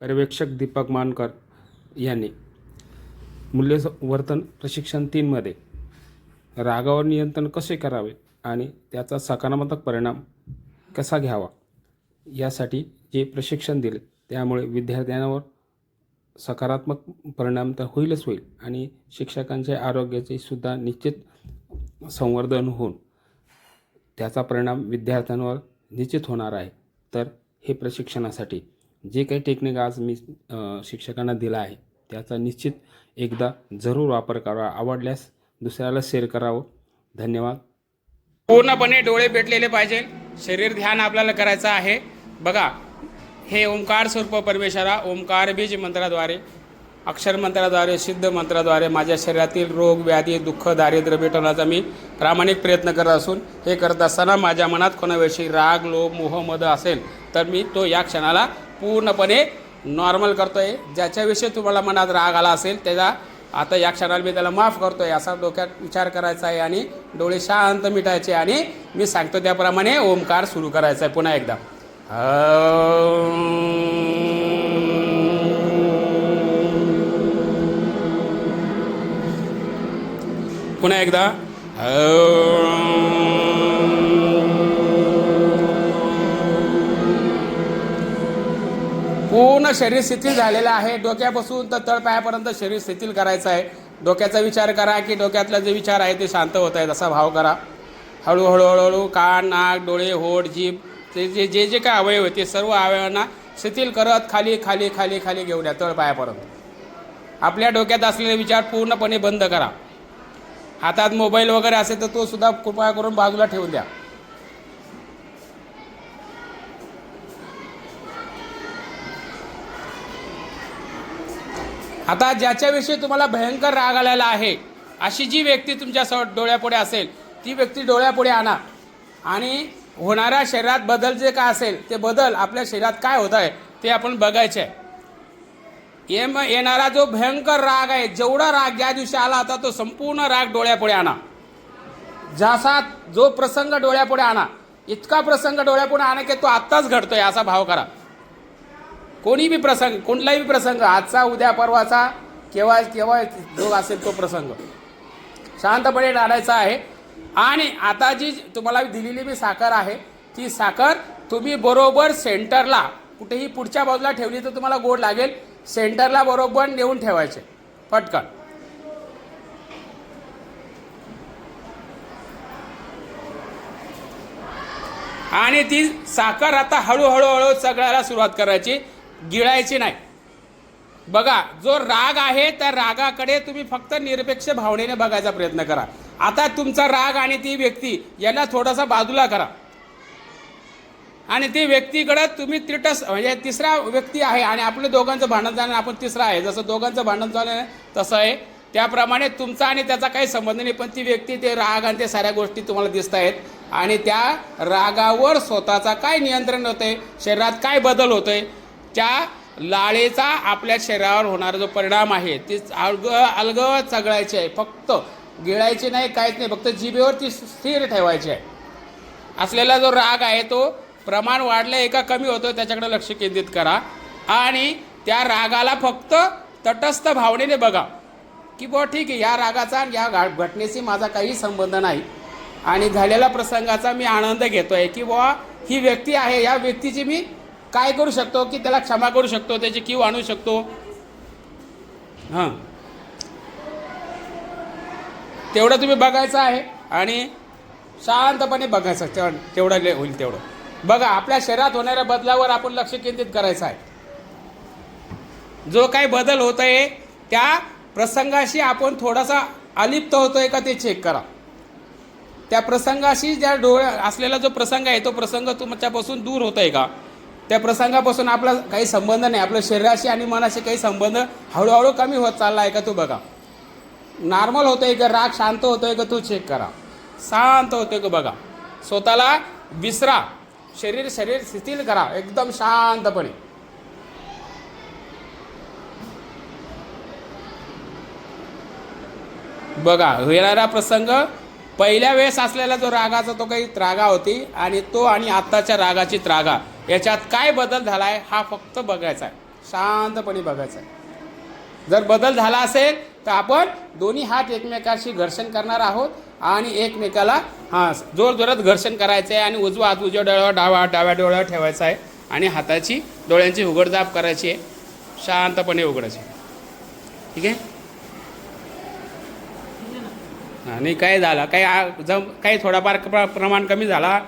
पर्यवेक्षक दीपक मानकर यांनी मूल्यवर्तन प्रशिक्षण तीनमध्ये रागावर नियंत्रण कसे करावे आणि त्याचा सकारात्मक परिणाम कसा घ्यावा यासाठी जे प्रशिक्षण दिले त्यामुळे विद्यार्थ्यांवर सकारात्मक परिणाम तर होईलच होईल आणि शिक्षकांच्या आरोग्याचे सुद्धा निश्चित संवर्धन होऊन त्याचा परिणाम विद्यार्थ्यांवर निश्चित होणार आहे. तर हे प्रशिक्षणासाठी जे काही टेक्निक आज मी शिक्षकांना दिला आहे त्याचा निश्चित एकदा जरूर वापर करावा. आवडल्यास दुसऱ्याला शेअर करावं. धन्यवाद. पूर्णपणे डोळे पेटलेले पाहिजे. शरीर ध्यान आपल्याला करायचं आहे. बघा हे ओंकार स्वरूप परमेश्वरा ओंकार बीज मंत्राद्वारे अक्षर मंत्राद्वारे सिद्ध मंत्राद्वारे माझ्या शरीरातील रोग व्याधी दुःख दारिद्र्य भेटवण्याचा मी प्रामाणिक प्रयत्न करत असून हे करत असताना माझ्या मनात कोणाविषयी राग लोभ मोह मद असेल तर मी तो या क्षणाला पूर्णपणे नॉर्मल करतो आहे ज्याच्याविषयी तुम्हाला मनात राग आला असेल त्याचा आता या क्षणाला मी त्याला माफ करतो आहे असा डोक्यात विचार करायचा आहे आणि डोळे शांत मिटायचे आणि मी सांगतो त्याप्रमाणे ओंकार सुरू करायचा आहे पुन्हा एकदा. पुन्हा एकदा. पूर्ण शरीर शिथिल झालेलं आहे. डोक्यापासून तर तळपायापर्यंत शरीर शिथिल करायचं आहे. डोक्याचा विचार करा की डोक्यातला जे विचार आहे ते शांत होत आहेत असा भाव करा. हळूहळू हळूहळू कान नाक डोळे होठ जीभ ते जे जे जे काय अवयव आहे ते सर्व अवयवांना शिथिल करत खाली खाली खाली खाली घेऊन या तळपायापर्यंत आपल्या डोक्यात असलेले विचार पूर्णपणे बंद करा. हातात मोबाईल वगैरे असेल तर तो सुद्धा कृपया करून बाजूला ठेवून द्या. आता ज्याच्याविषयी तुम्हाला भयंकर राग आलेला आहे अशी जी व्यक्ती तुमच्या डोळ्यापुढे असेल ती व्यक्ती डोळ्यापुढे आणा. आणि होणाऱ्या शरीरात बदल जे काय असेल ते बदल आपल्या शरीरात काय होत आहे ते आपण बघायचे आहे. येम येणारा जो भयंकर राग आहे जेवढा राग ज्या दिवशी आला होता तो संपूर्ण राग डोळ्यापुढे आणा. जसा जो प्रसंग डोळ्यापुढे आणा इतका प्रसंग डोळ्यापुढे आणा की तो आत्ताच घडतोय असा भाव करा. कोणी बी प्रसंग कुठलाही बी प्रसंग आजचा उद्या परवाचा केव्हा केव्हा जो असेल तो प्रसंग. शांतपणे टाळायचा आहे. आणि आता जी तुम्हाला दिलेली मी साखर आहे ती साखर तुम्ही बरोबर सेंटरला कुठेही पुढच्या बाजूला ठेवली तर तुम्हाला गोड लागेल सेंटरला बरोबर नेऊन ठेवायचे. पटकन. आणि ती साखर आता हळूहळू हळू सगळ्याला सुरुवात करायची. गिळायची नाही. बघा जो राग आहे त्या रागाकडे तुम्ही फक्त निरपेक्ष भावनेने बघायचा प्रयत्न करा. आता तुमचा राग आणि ती व्यक्ती याला थोडासा बाजूला करा. आणि ती व्यक्तीकडं तुम्ही त्रिटस म्हणजे तिसरा व्यक्ती आहे आणि आपलं दोघांचं भांडण झालं आपण तिसरा आहे. जसं दोघांचं भांडण झालं आहे तसं आहे. त्याप्रमाणे तुमचा आणि त्याचा काही संबंध नाही पण ती व्यक्ती ते राग आणि ते साऱ्या गोष्टी तुम्हाला दिसत आहेत. आणि त्या रागावर स्वतःचा काय नियंत्रण होतंय शरीरात काय बदल होतोय त्या लाळेचा आपल्या शरीरावर होणारा जो परिणाम आहे ती अलग अलगद चगळायची आहे. फक्त गिळायची नाही काहीच नाही फक्त जिभेवर ती स्थिर ठेवायची आहे. असलेला जो राग आहे तो प्रमाण वाढलं आहे का कमी होतो त्याच्याकडे लक्ष केंद्रित करा. आणि त्या रागाला फक्त तटस्थ भावनेने बघा. की बुवा ठीक आहे या रागाचा आणि या घटनेशी माझा काही संबंध नाही. आणि झालेल्या प्रसंगाचा मी आनंद घेतो आहे की बुवा ही व्यक्ती आहे या व्यक्तीची मी काय करू शकतो? की त्याला क्षमा करू शकतो? त्याची कीव आणू शकतो? हां. तेवढं तुम्ही बघायचं आहे आणि शांतपणे बघायचं. तेवढं तेवढं ले- होईल तेवढं. बघा आपल्या शरीरात होणाऱ्या बदलावर आपण लक्ष केंद्रित करायचं आहे. जो काही बदल होत आहे त्या प्रसंगाशी आपण थोडासा अलिप्त होतो आहे का ते चेक करा. त्या प्रसंगाशी ज्या डोळ्या असलेला जो प्रसंग आहे तो प्रसंग तुमच्यापासून दूर होत आहे का? त्या प्रसंगापासून आपला काही संबंध नाही. आपल्या शरीराशी आणि मनाशी काही संबंध हळूहळू कमी होत चालला आहे का तू बघा. नॉर्मल होतोय का राग? शांत होतोय का तू चेक करा. शांत होतोय का बघा. स्वतःला विसरा. शरीर शरीर शिथिल करा. एकदम शांतपणे. बघा येणारा प्रसंग पहिल्या वेळेस असलेला जो रागाचा तो काही त्रागा होती आणि तो आणि आत्ताच्या रागाची त्रागा. याच्यात काय बदल झाला आहे हा फक्त बघायचा आहे. शांतपणे बघायचा आहे. जर बदल झाला असेल तर आपण दोन्ही हात एकमेकाशी घर्षण करणार आहोत आणि एकमेकाला हां जोरजोरात घर्षण करायचं आहे आणि उजवा हात उजव्या डोळ्यावर डावा डाव्या डोळ्यावर ठेवायचा आहे आणि हाताची डोळ्यांची उघडदाब करायची आहे. शांतपणे उघडायची ठीक आहे? आणि काय झाला? काही जम काही थोडाफार प्र- प्रमाण कमी झाला?